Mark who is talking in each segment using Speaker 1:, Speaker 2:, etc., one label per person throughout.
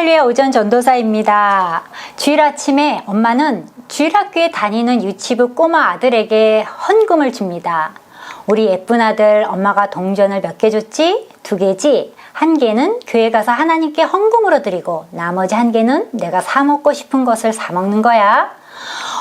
Speaker 1: 할렐루야 오전 전도사입니다. 주일 아침에 엄마는 주일 학교에 다니는 유치부 꼬마 아들에게 헌금을 줍니다. 우리 예쁜 아들 엄마가 동전을 몇 개 줬지? 두 개지? 한 개는 교회 가서 하나님께 헌금으로 드리고 나머지 한 개는 내가 사 먹고 싶은 것을 사 먹는 거야.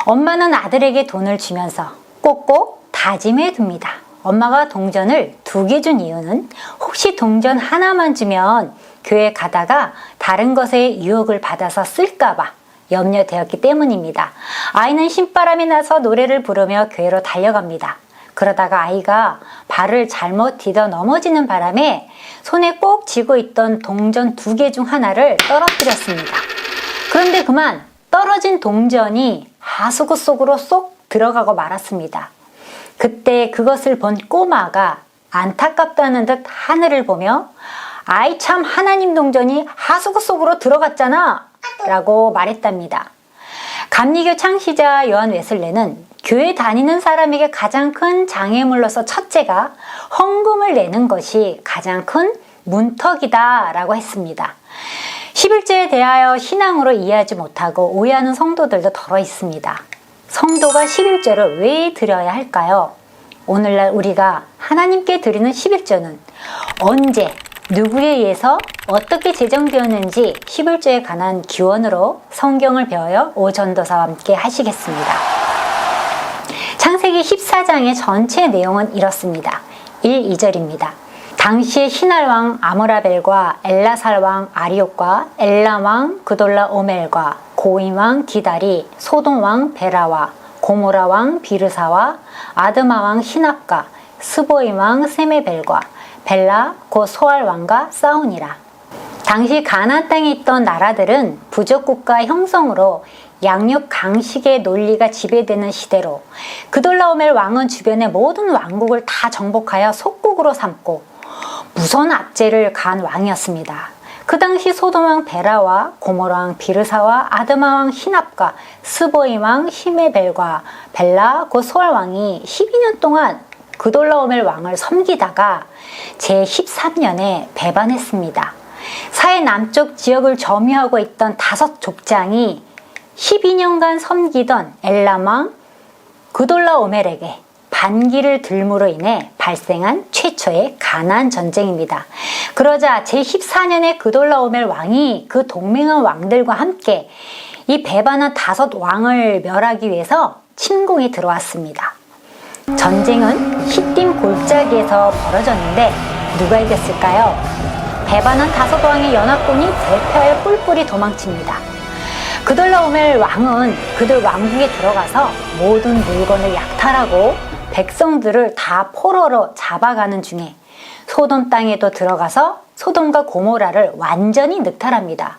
Speaker 1: 엄마는 아들에게 돈을 주면서 꼭꼭 다짐해 둡니다. 엄마가 동전을 두 개 준 이유는 혹시 동전 하나만 주면 교회 가다가 다른 것에 유혹을 받아서 쓸까봐 염려되었기 때문입니다. 아이는 신바람이 나서 노래를 부르며 교회로 달려갑니다. 그러다가 아이가 발을 잘못 디뎌 넘어지는 바람에 손에 꼭 쥐고 있던 동전 두 개 중 하나를 떨어뜨렸습니다. 그런데 그만 떨어진 동전이 하수구 속으로 쏙 들어가고 말았습니다. 그때 그것을 본 꼬마가 안타깝다는 듯 하늘을 보며 아이 참 하나님 동전이 하수구 속으로 들어갔잖아 라고 말했답니다. 감리교 창시자 요한 웨슬레는 교회 다니는 사람에게 가장 큰 장애물로서 첫째가 헌금을 내는 것이 가장 큰 문턱이다 라고 했습니다. 11조에 대하여 신앙으로 이해하지 못하고 오해하는 성도들도 덜어 있습니다. 성도가 11조를 왜 드려야 할까요? 오늘날 우리가 하나님께 드리는 11조는 언제 누구에 의해서 어떻게 제정되었는지 11조에 관한 기원으로 성경을 배워요 오전도사와 함께 하시겠습니다. 창세기 14장의 전체 내용은 이렇습니다. 1, 2절입니다. 당시의 신할왕 아모라벨과 엘라살왕 아리옥과 엘라왕 그돌라 오멜과 고임왕 디달이 소돔왕 베라와 고모라왕 비르사와 아드마왕 시납과 스보임왕 세메벨과 벨라 곧 소알 왕과 싸우니라. 당시 가나안 땅에 있던 나라들은 부족 국가 형성으로 양육 강식의 논리가 지배되는 시대로 그돌라오멜 왕은 주변의 모든 왕국을 다 정복하여 속국으로 삼고 무서운 압제를 가한 왕이었습니다. 그 당시 소돔왕 베라와 고모왕 비르사와 아드마왕 시납과 스보임왕 시메벨과 벨라 곧 소알 왕이 12년 동안 그돌라오멜 왕을 섬기다가 제13년에 배반했습니다. 사해 남쪽 지역을 점유하고 있던 다섯 족장이 12년간 섬기던 엘람왕 그돌라오멜에게 반기를 들므로 인해 발생한 최초의 가난 전쟁입니다. 그러자 제14년에 그돌라오멜 왕이 그 동맹한 왕들과 함께 이 배반한 다섯 왕을 멸하기 위해서 침공에 들어왔습니다. 전쟁은 히팀 골짜기에서 벌어졌는데 누가 이겼을까요? 배반한 다섯 왕의 연합군이 대표하여 뿔뿔이 도망칩니다. 그돌라오멜 왕은 그들 왕국에 들어가서 모든 물건을 약탈하고 백성들을 다 포로로 잡아가는 중에 소돔 땅에도 들어가서 소돔과 고모라를 완전히 늑탈합니다.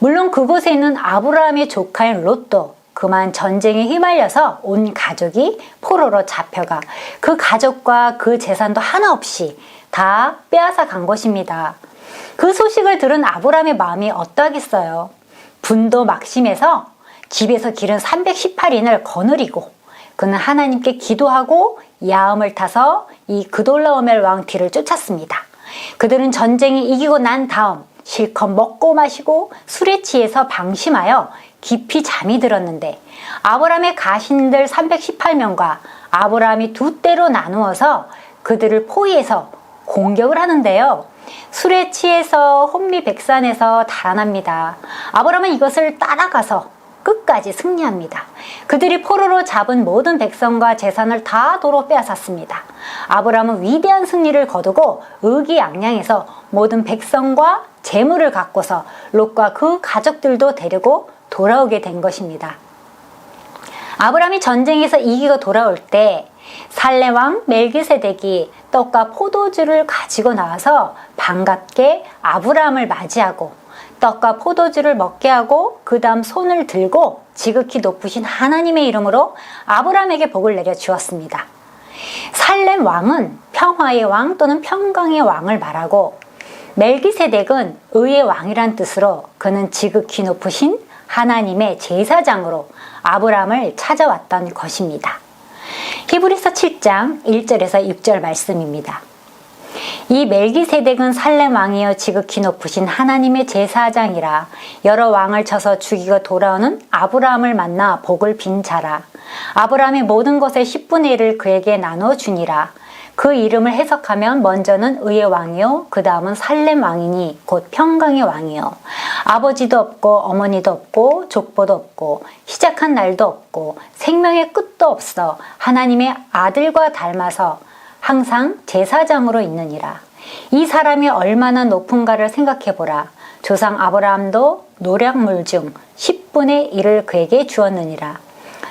Speaker 1: 물론 그곳에 있는 아브라함의 조카인 롯도 그만 전쟁에 휘말려서 온 가족이 포로로 잡혀가 그 가족과 그 재산도 하나 없이 다 빼앗아 간 것입니다. 그 소식을 들은 아브라함의 마음이 어떠하겠어요? 분도 막심해서 집에서 기른 318인을 거느리고 그는 하나님께 기도하고 야음을 타서 이 그돌라오멜 왕 뒤를 쫓았습니다. 그들은 전쟁에 이기고 난 다음 실컷 먹고 마시고 술에 취해서 방심하여 깊이 잠이 들었는데 아브라함의 가신들 318명과 아브라함이 두 때로 나누어서 그들을 포위해서 공격을 하는데요. 술에 취해서 혼미 백산에서 달아납니다. 아브라함은 이것을 따라가서 끝까지 승리합니다. 그들이 포로로 잡은 모든 백성과 재산을 다 도로 빼앗았습니다. 아브라함은 위대한 승리를 거두고 의기양양해서 모든 백성과 재물을 갖고서 롯과 그 가족들도 데리고 돌아오게 된 것입니다. 아브라함이 전쟁에서 이기고 돌아올 때 살레왕 멜기세덱이 떡과 포도주를 가지고 나와서 반갑게 아브라함을 맞이하고 떡과 포도주를 먹게 하고 그 다음 손을 들고 지극히 높으신 하나님의 이름으로 아브라함에게 복을 내려 주었습니다. 살렘 왕은 평화의 왕 또는 평강의 왕을 말하고 멜기세덱은 의의 왕이란 뜻으로 그는 지극히 높으신 하나님의 제사장으로 아브라함을 찾아왔던 것입니다. 히브리서 7장 1절에서 6절 말씀입니다. 이 멜기세덱은 살렘 왕이여 지극히 높으신 하나님의 제사장이라 여러 왕을 쳐서 죽이고 돌아오는 아브라함을 만나 복을 빈 자라 아브라함이 모든 것의 10분의 1을 그에게 나눠 주니라 그 이름을 해석하면 먼저는 의의 왕이요 그 다음은 살렘 왕이니 곧 평강의 왕이요 아버지도 없고 어머니도 없고 족보도 없고 시작한 날도 없고 생명의 끝도 없어 하나님의 아들과 닮아서 항상 제사장으로 있느니라. 이 사람이 얼마나 높은가를 생각해 보라. 조상 아브라함도 노략물 중 10분의 1을 그에게 주었느니라.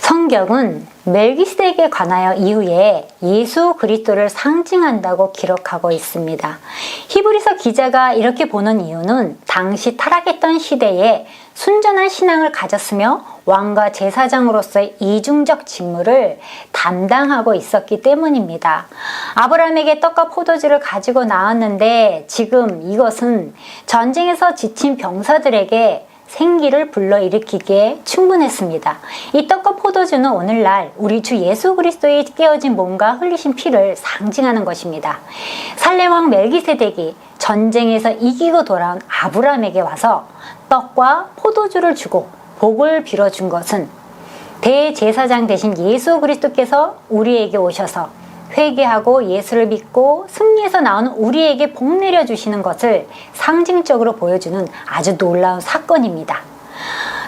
Speaker 1: 성경은 멜기스덱에 관하여 이후에 예수 그리스도를 상징한다고 기록하고 있습니다. 히브리서 기자가 이렇게 보는 이유는 당시 타락했던 시대에 순전한 신앙을 가졌으며 왕과 제사장으로서의 이중적 직무를 담당하고 있었기 때문입니다. 아브라함에게 떡과 포도주를 가지고 나왔는데 지금 이것은 전쟁에서 지친 병사들에게 생기를 불러일으키기에 충분했습니다. 이 떡과 포도주는 오늘날 우리 주 예수 그리스도의 깨어진 몸과 흘리신 피를 상징하는 것입니다. 살레왕 멜기세덱이 전쟁에서 이기고 돌아온 아브라함에게 와서 떡과 포도주를 주고 복을 빌어준 것은 대제사장 대신 예수 그리스도께서 우리에게 오셔서 회개하고 예수를 믿고 승리해서 나오는 우리에게 복 내려 주시는 것을 상징적으로 보여주는 아주 놀라운 사건입니다.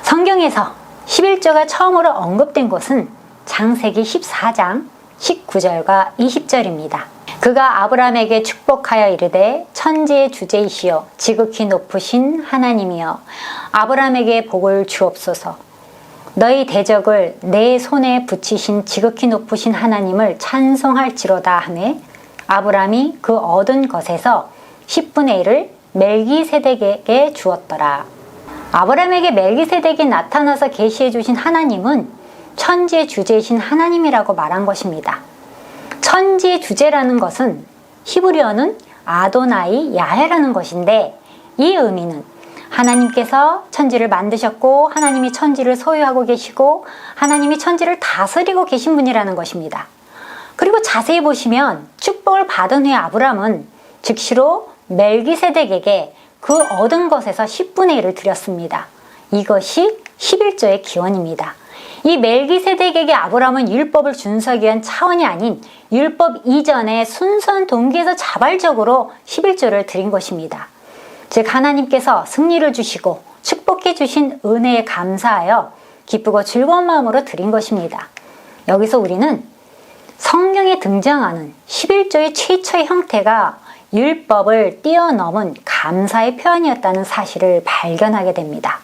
Speaker 1: 성경에서 11조가 처음으로 언급된 것은 장세기 14장 19절과 20절입니다. 그가 아브라함에게 축복하여 이르되 천지의 주제이시여 지극히 높으신 하나님이여 아브라함에게 복을 주옵소서 너희 대적을 내 손에 붙이신 지극히 높으신 하나님을 찬송할지로다 하매 아브라함이 그 얻은 것에서 10분의 1을 멜기세덱에게 주었더라. 아브라함에게 멜기세덱이 나타나서 계시해 주신 하나님은 천지의 주제이신 하나님이라고 말한 것입니다. 천지의 주제라는 것은 히브리어는 아도나이 야해라는 것인데 이 의미는 하나님께서 천지를 만드셨고 하나님이 천지를 소유하고 계시고 하나님이 천지를 다스리고 계신 분이라는 것입니다. 그리고 자세히 보시면 축복을 받은 후에 아브람은 즉시로 멜기세덱에게 그 얻은 것에서 10분의 1을 드렸습니다. 이것이 11조의 기원입니다. 이 멜기세덱에게 아브라함은 율법을 준수하기 위한 차원이 아닌 율법 이전의 순수한 동기에서 자발적으로 11조를 드린 것입니다. 즉 하나님께서 승리를 주시고 축복해 주신 은혜에 감사하여 기쁘고 즐거운 마음으로 드린 것입니다. 여기서 우리는 성경에 등장하는 11조의 최초의 형태가 율법을 뛰어넘은 감사의 표현이었다는 사실을 발견하게 됩니다.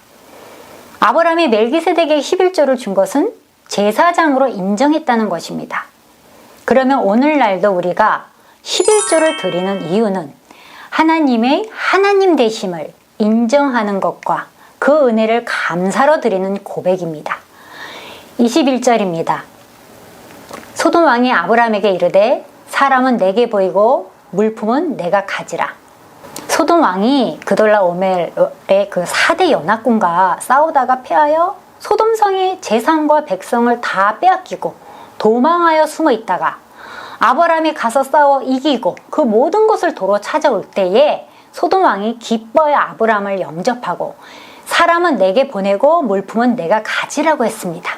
Speaker 1: 아브라함이 멜기세덱에게 11조를 준 것은 제사장으로 인정했다는 것입니다. 그러면 오늘날도 우리가 11조를 드리는 이유는 하나님의 하나님 되심을 인정하는 것과 그 은혜를 감사로 드리는 고백입니다. 21절입니다. 소돔 왕이 아브라함에게 이르되 사람은 내게 보이고 물품은 내가 가지라. 소돔 왕이 그돌라 오멜의 그 4대 연합군과 싸우다가 패하여 소돔 성의 재산과 백성을 다 빼앗기고 도망하여 숨어 있다가 아브라함이 가서 싸워 이기고 그 모든 것을 도로 찾아올 때에 소돔 왕이 기뻐해 아브라함을 영접하고 사람은 내게 보내고 물품은 내가 가지라고 했습니다.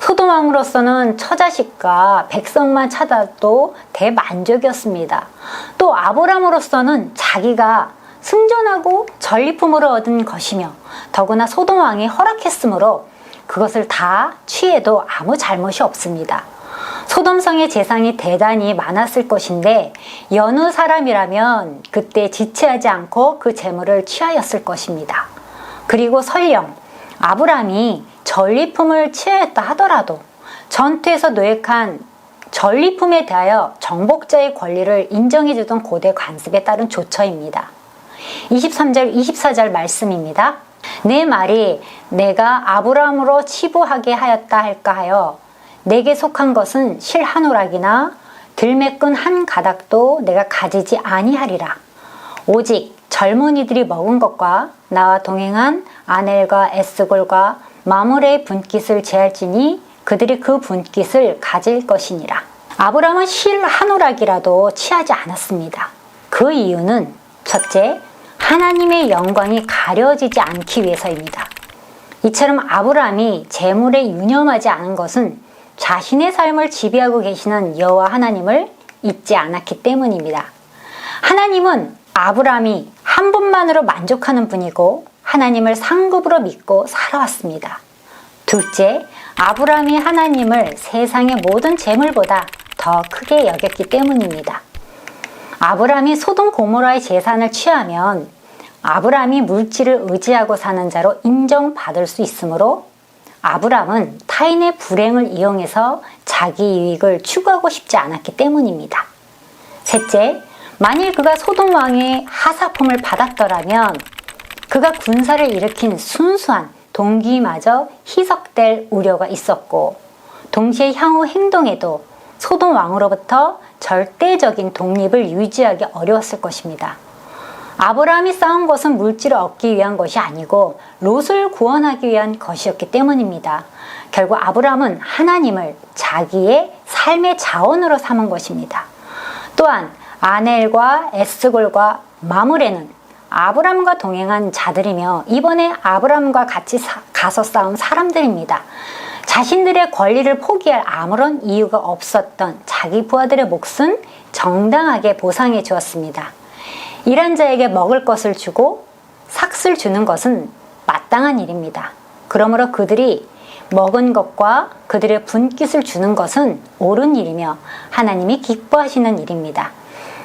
Speaker 1: 소돔 왕으로서는 처자식과 백성만 찾아도 대만족이었습니다. 또 아브라함으로서는 자기가 승전하고 전리품으로 얻은 것이며 더구나 소돔 왕이 허락했으므로 그것을 다 취해도 아무 잘못이 없습니다. 소돔성의 재산이 대단히 많았을 것인데 여느 사람이라면 그때 지체하지 않고 그 재물을 취하였을 것입니다. 그리고 설령 아브람이 전리품을 취하였다 하더라도 전투에서 노획한 전리품에 대하여 정복자의 권리를 인정해주던 고대 관습에 따른 조처입니다. 23절, 24절 말씀입니다. 내 말이 내가 아브라함으로 치부하게 하였다 할까 하여 내게 속한 것은 실 한 오락이나 들매끈 한 가닥도 내가 가지지 아니하리라. 오직 젊은이들이 먹은 것과 나와 동행한 아넬과 에스골과 마물의 분깃을 제할지니 그들이 그 분깃을 가질 것이니라. 아브라함은 실 한 오락이라도 취하지 않았습니다. 그 이유는 첫째, 하나님의 영광이 가려지지 않기 위해서입니다. 이처럼 아브라함이 재물에 유념하지 않은 것은 자신의 삶을 지배하고 계시는 여호와 하나님을 잊지 않았기 때문입니다. 하나님은 아브라함이 한 분만으로 만족하는 분이고 하나님을 상급으로 믿고 살아왔습니다. 둘째, 아브라함이 하나님을 세상의 모든 재물보다 더 크게 여겼기 때문입니다. 아브라함이 소돔 고모라의 재산을 취하면 아브라함이 물질을 의지하고 사는 자로 인정받을 수 있으므로 아브라함은 타인의 불행을 이용해서 자기 이익을 추구하고 싶지 않았기 때문입니다. 셋째, 만일 그가 소돔 왕의 하사품을 받았더라면 그가 군사를 일으킨 순수한 동기마저 희석될 우려가 있었고 동시에 향후 행동에도 소돔 왕으로부터 절대적인 독립을 유지하기 어려웠을 것입니다. 아브라함이 쌓은 것은 물질을 얻기 위한 것이 아니고 롯을 구원하기 위한 것이었기 때문입니다. 결국 아브라함은 하나님을 자기의 삶의 자원으로 삼은 것입니다. 또한 아넬과 에스골과 마므레는 아브람과 동행한 자들이며 이번에 아브람과 같이 사, 가서 싸운 사람들입니다. 자신들의 권리를 포기할 아무런 이유가 없었던 자기 부하들의 몫은 정당하게 보상해 주었습니다. 이란 자에게 먹을 것을 주고 삭슬 주는 것은 마땅한 일입니다. 그러므로 그들이 먹은 것과 그들의 분깃을 주는 것은 옳은 일이며 하나님이 기뻐하시는 일입니다.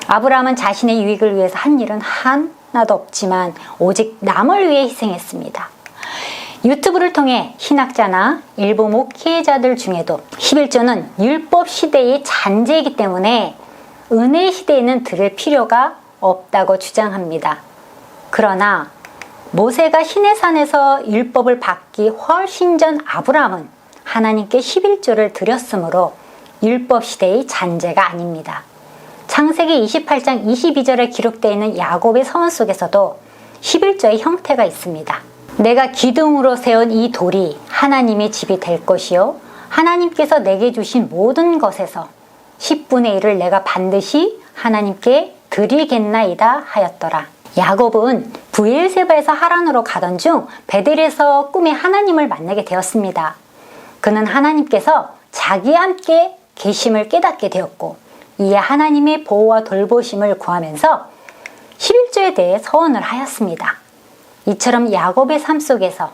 Speaker 1: 아브라함은 자신의 유익을 위해서 한 일은 하나도 없지만 오직 남을 위해 희생했습니다. 유튜브를 통해 신학자나 일부 목회자들 중에도 11조는 율법 시대의 잔재이기 때문에 은혜 시대에는 들을 필요가 없다고 주장합니다. 그러나 모세가 시내산에서 율법을 받기 훨씬 전 아브라함은 하나님께 11조를 드렸으므로 율법 시대의 잔재가 아닙니다. 창세기 28장 22절에 기록되어 있는 야곱의 서원 속에서도 11조의 형태가 있습니다. 내가 기둥으로 세운 이 돌이 하나님의 집이 될 것이요. 하나님께서 내게 주신 모든 것에서 10분의 1을 내가 반드시 하나님께 드리겠나이다 하였더라. 야곱은 부엘세바에서 하란으로 가던 중 베델에서 꿈에 하나님을 만나게 되었습니다. 그는 하나님께서 자기와 함께 계심을 깨닫게 되었고 이에 하나님의 보호와 돌보심을 구하면서 11조에 대해 서원을 하였습니다. 이처럼 야곱의 삶 속에서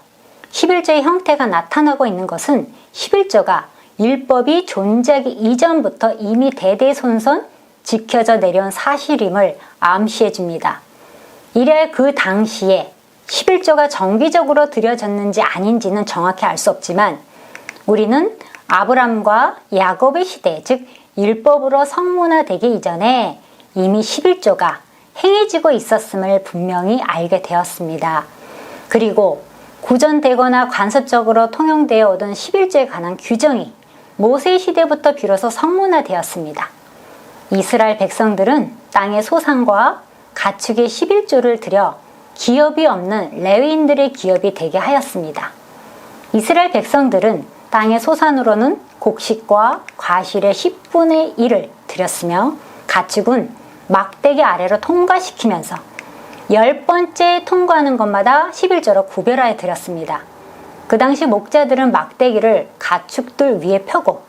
Speaker 1: 11조의 형태가 나타나고 있는 것은 11조가 율법이 존재하기 이전부터 이미 대대손손 지켜져 내려온 사실임을 암시해 줍니다. 이래 그 당시에 11조가 정기적으로 드려졌는지 아닌지는 정확히 알 수 없지만 우리는 아브람과 야곱의 시대, 즉 율법으로 성문화되기 이전에 이미 11조가 행해지고 있었음을 분명히 알게 되었습니다. 그리고 구전되거나 관습적으로 통용되어 오던 11조에 관한 규정이 모세 시대부터 비로소 성문화되었습니다. 이스라엘 백성들은 땅의 소상과 가축의 11조를 들여 기업이 없는 레위인들의 기업이 되게 하였습니다. 이스라엘 백성들은 땅의 소산으로는 곡식과 과실의 10분의 1을 드렸으며 가축은 막대기 아래로 통과시키면서 열 번째 통과하는 것마다 11조로 구별하여 드렸습니다. 그 당시 목자들은 막대기를 가축들 위에 펴고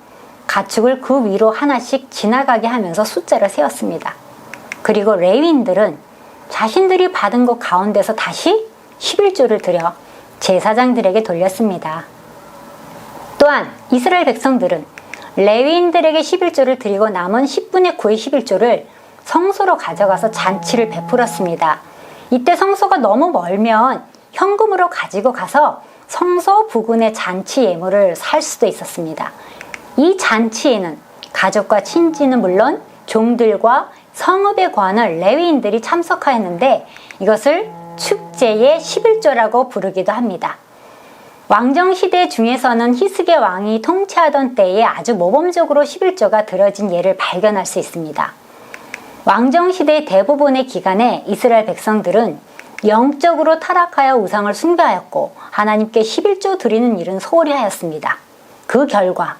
Speaker 1: 가축을 그 위로 하나씩 지나가게 하면서 숫자를 세웠습니다. 그리고 레위인들은 자신들이 받은 것 가운데서 다시 11조를 들여 제사장들에게 돌렸습니다. 또한 이스라엘 백성들은 레위인들에게 11조를 드리고 남은 10분의 9의 11조를 성소로 가져가서 잔치를 베풀었습니다. 이때 성소가 너무 멀면 현금으로 가지고 가서 성소 부근의 잔치 예물을 살 수도 있었습니다. 이 잔치에는 가족과 친지는 물론 종들과 성읍에 관한 레위인들이 참석하였는데 이것을 축제의 11조라고 부르기도 합니다. 왕정 시대 중에서는 희스게 왕이 통치하던 때에 아주 모범적으로 11조가 들어진 예를 발견할 수 있습니다. 왕정 시대 대부분의 기간에 이스라엘 백성들은 영적으로 타락하여 우상을 숭배하였고 하나님께 11조 드리는 일은 소홀히 하였습니다. 그 결과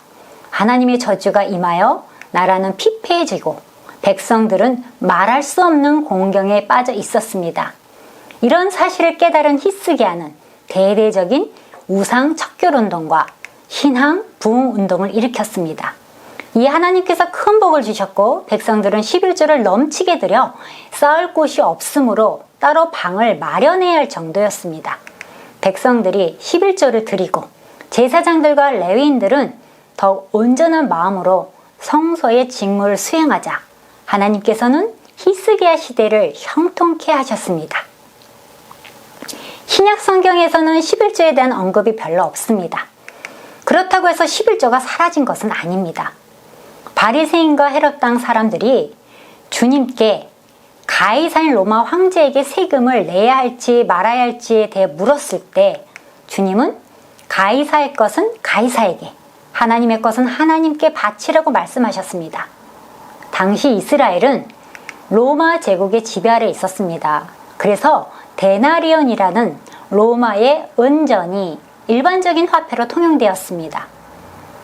Speaker 1: 하나님의 저주가 임하여 나라는 피폐해지고 백성들은 말할 수 없는 공경에 빠져 있었습니다. 이런 사실을 깨달은 히스기야는 대대적인 우상 척결 운동과 신앙 부흥 운동을 일으켰습니다. 이 하나님께서 큰 복을 주셨고 백성들은 11조를 넘치게 들여 쌓을 곳이 없으므로 따로 방을 마련해야 할 정도였습니다. 백성들이 11조를 드리고 제사장들과 레위인들은 더욱 온전한 마음으로 성소의 직무를 수행하자 하나님께서는 히스기야 시대를 형통케 하셨습니다. 신약 성경에서는 11조에 대한 언급이 별로 없습니다. 그렇다고 해서 11조가 사라진 것은 아닙니다. 바리새인과 헤롯 땅 사람들이 주님께 가이사인 로마 황제에게 세금을 내야 할지 말아야 할지에 대해 물었을 때 주님은 가이사의 것은 가이사에게 하나님의 것은 하나님께 바치라고 말씀하셨습니다. 당시 이스라엘은 로마 제국의 지배 아래 있었습니다. 그래서 데나리온이라는 로마의 은전이 일반적인 화폐로 통용되었습니다.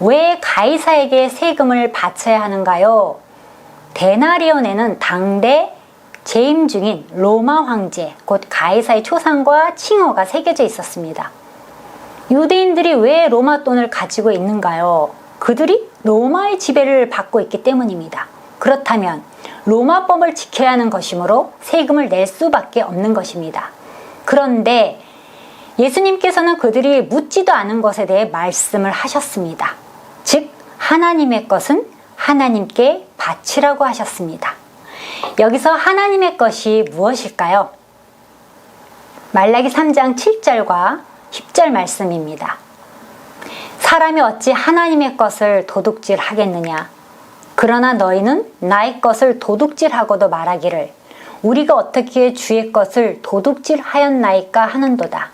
Speaker 1: 왜 가이사에게 세금을 바쳐야 하는가요? 데나리온에는 당대 재임 중인 로마 황제, 곧 가이사의 초상과 칭호가 새겨져 있었습니다. 유대인들이 왜 로마 돈을 가지고 있는가요? 그들이 로마의 지배를 받고 있기 때문입니다. 그렇다면 로마법을 지켜야 하는 것이므로 세금을 낼 수밖에 없는 것입니다. 그런데 예수님께서는 그들이 묻지도 않은 것에 대해 말씀을 하셨습니다. 즉, 하나님의 것은 하나님께 바치라고 하셨습니다. 여기서 하나님의 것이 무엇일까요? 말라기 3장 7절과 10절 말씀입니다. 사람이 어찌 하나님의 것을 도둑질 하겠느냐? 그러나 너희는 나의 것을 도둑질 하고도 말하기를 우리가 어떻게 주의 것을 도둑질 하였나이까 하는도다.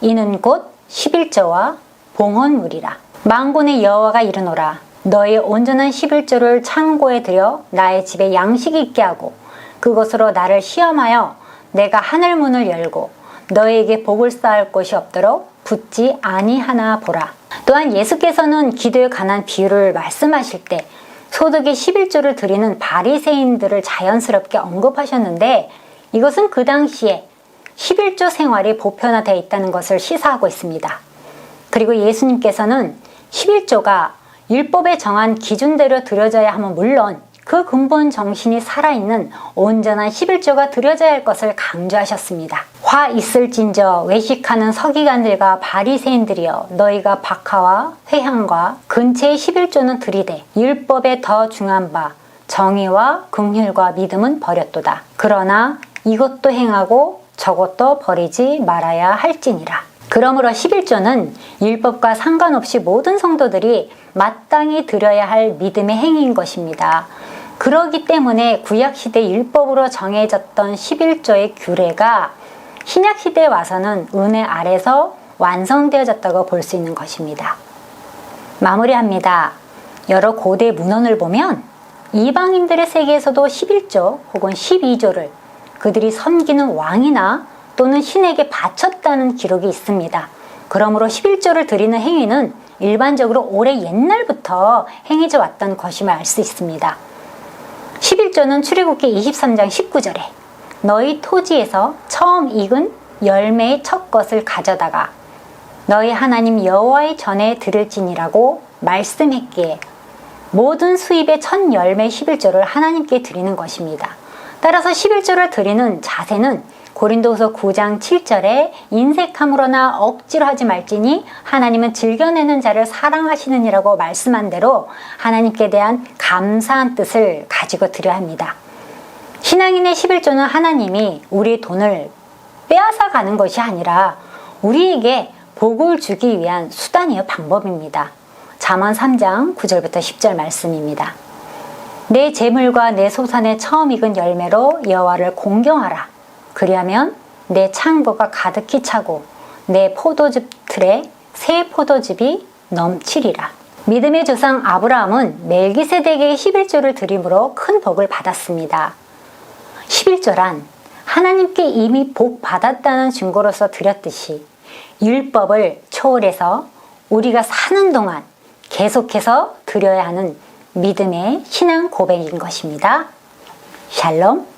Speaker 1: 이는 곧 11조와 봉헌물이라. 망군의 여호와가 이르노라. 너의 온전한 11조를 창고에 들여 나의 집에 양식이 있게 하고 그것으로 나를 시험하여 내가 하늘 문을 열고 너에게 복을 쌓을 곳이 없도록 붙지 아니하나 보라. 또한 예수께서는 기도에 관한 비유를 말씀하실 때 소득의 11조를 드리는 바리새인들을 자연스럽게 언급하셨는데 이것은 그 당시에 11조 생활이 보편화되어 있다는 것을 시사하고 있습니다. 그리고 예수님께서는 11조가 율법에 정한 기준대로 드려져야 하면 물론 그 근본 정신이 살아있는 온전한 11조가 드려져야 할 것을 강조하셨습니다. 화 있을진저 외식하는 서기관들과 바리새인들이여 너희가 박하와 회향과 근체의 11조는 들이되 율법에 더 중한 바 정의와 긍휼과 믿음은 버렸도다. 그러나 이것도 행하고 저것도 버리지 말아야 할지니라. 그러므로 11조는 율법과 상관없이 모든 성도들이 마땅히 드려야 할 믿음의 행위인 것입니다. 그러기 때문에 구약시대 율법으로 정해졌던 11조의 규례가 신약시대에 와서는 은혜 아래서 완성되어졌다고 볼 수 있는 것입니다. 마무리합니다. 여러 고대 문헌을 보면 이방인들의 세계에서도 11조 혹은 12조를 그들이 섬기는 왕이나 또는 신에게 바쳤다는 기록이 있습니다. 그러므로 11조를 드리는 행위는 일반적으로 오래 옛날부터 행해져 왔던 것임을 알 수 있습니다. 11조는 출애굽기 23장 19절에 너희 토지에서 처음 익은 열매의 첫 것을 가져다가 너희 하나님 여호와의 전에 드릴지니라고 말씀했기에 모든 수입의 첫 열매 11조를 하나님께 드리는 것입니다. 따라서 11조를 드리는 자세는 고린도서 9장 7절에 인색함으로나 억지로 하지 말지니 하나님은 즐겨내는 자를 사랑하시느니라고 말씀한 대로 하나님께 대한 감사한 뜻을 가지고 드려야 합니다. 신앙인의 11조는 하나님이 우리 돈을 빼앗아 가는 것이 아니라 우리에게 복을 주기 위한 수단이요 방법입니다. 잠언 3장 9절부터 10절 말씀입니다. 내 재물과 내 소산의 처음 익은 열매로 여호와를 공경하라. 그리하면 내 창고가 가득히 차고 내 포도즙 틀에 새 포도즙이 넘치리라. 믿음의 조상 아브라함은 멜기세덱의 11조를 드림으로 큰 복을 받았습니다. 11조란 하나님께 이미 복 받았다는 증거로서 드렸듯이 율법을 초월해서 우리가 사는 동안 계속해서 드려야 하는 믿음의 신앙 고백인 것입니다. 샬롬.